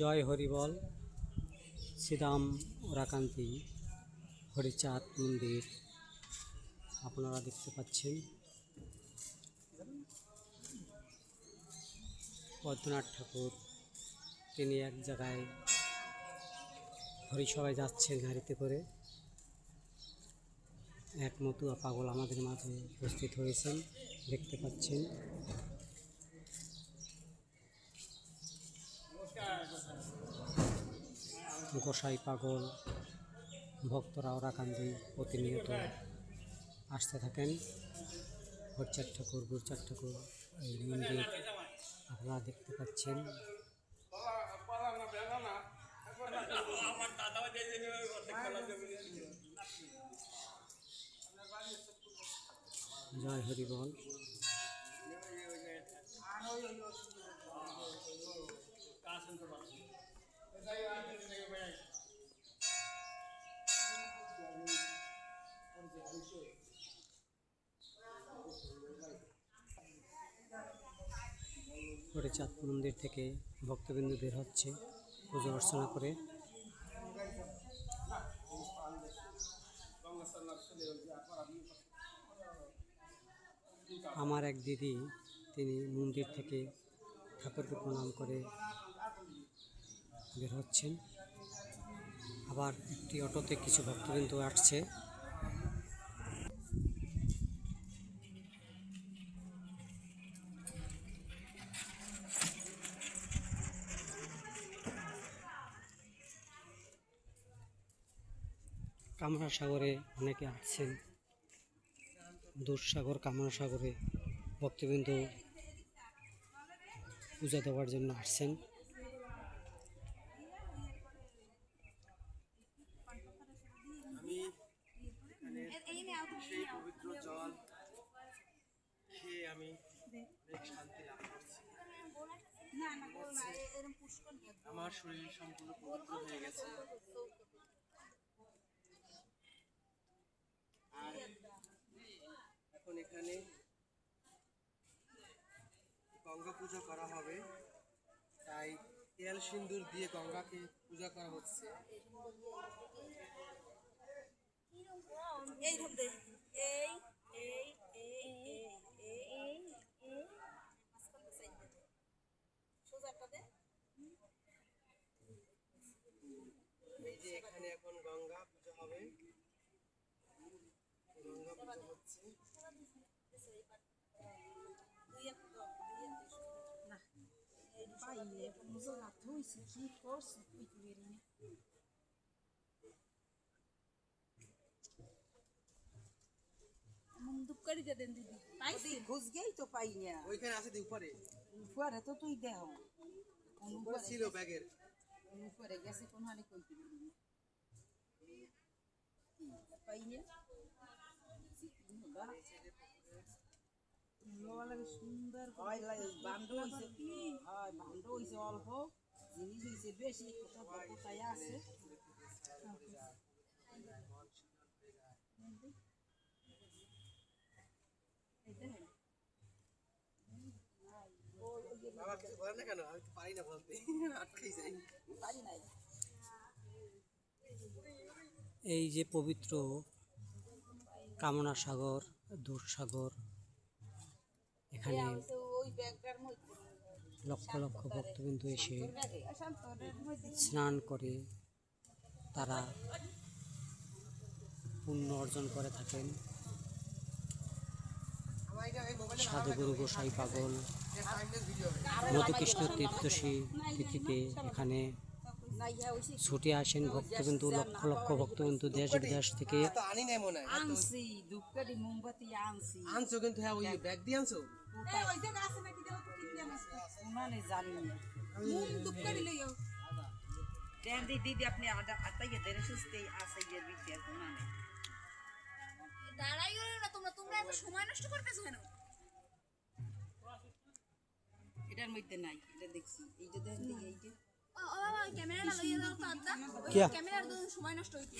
জয় হরিবল শ্রীরাম ওরাকান্তি, হরিচাঁদ মন্দির, আপনারা দেখতে পাচ্ছেন। পদ্মনাথ ঠাকুর, তিনি এক জায়গায় হরিসভায় যাচ্ছেন গাড়িতে করে। এক পাগল আমাদের মাঝে উপস্থিত হয়েছেন, দেখতে পাচ্ছেন। গোসাই পাগল, ভক্তরা ওরাকান্দি প্রতিনিয়ত আসতে থাকেন। হরচার ঠাকুর গুরচার ঠাকুর, এই মন্দির আপনারা দেখতে পাচ্ছেন। জয় হরি বল। করে চাঁদপুর মন্দির থেকে ভক্তবিন্দু বের হচ্ছে, পুজো অর্চনা করে। আমার এক দিদি, তিনি মন্দির থেকে ঠাকুরকে প্রণাম করে বের হচ্ছেন। আবার একটি অটোতে কিছু ভক্তবিন্দু আসছে। কামরা সাগরে অনেকে আসছেন। দুঃসাগর কামরা সাগরে ভক্তবিন্দু পূজা দেওয়ার জন্য আসছেন আমি এখানে সেই পবিত্র জল খেয়ে আমি শান্তি লাভ করছি। আমার শরীর সম্পূর্ণ পবিত্র হয়ে গেছে। আর এখন এখানে গঙ্গা পুজো করা হবে। তাই তেল সিন্দুর দিয়ে গঙ্গাকে পূজা করা হচ্ছে। এই রূপ দে এই এই এই এই এই এই এই মাঝখানটা সাইড দে সোজাটা দে এই যে এখানে এখন গঙ্গা পুজো হবে গঙ্গা পুজো হচ্ছে দাও, দুই এক না পাইলে কি করছে তুই করে দেন দিদি। পাইছি ঘুষ গেই তো পাই না। ওইখানে আছে দি উপরে? উপরে তো তুই দেহ। উপরে ছিল ব্যাগের। উপরে গেছে কোন হানি কই পাই না? সুন্দর হয় বান্ড হইছে। হয় বান্ড হইছে অল্প। জিনিস হইছে বেশি কোথাও কোথায় আছে। না কেন? আমি তো পারি না বলতে। আটকেই যাই। পারি নাই এই যে পবিত্র কামনা সাগর দুঃসাগর এখানে লক্ষ লক্ষ ভক্তবিন্দু এসে স্নান করে তারা পুণ্য অর্জন করে থাকেন। সাধুগুরু গোসাই পাগল। মধুকৃষ্ণ তীর্থসী তিথিতে এখানে নাইয়া ছুটে আসেন ভক্তবিন্দু লক্ষ লক্ষ ভক্তবিন্দু দেশ বিদেশ থেকে। আনছি ধূপকাঠি মোমবাতি আনছি। আনছো কিন্তু হ্যাঁ ওই ব্যাগ দিয়ে আনছো? দিদি আপনি আটাইয়ে দাঁড়াই না তোমরা তোমরা এত সময় নষ্ট করতেছো কেন? এটার মধ্যে নাই এটা দেখছি। এই যে দেখেন দেখি এই যে। ও ও ক্যামেরা লইয়া দাও? ক্যামেরার সময় নষ্ট হইতে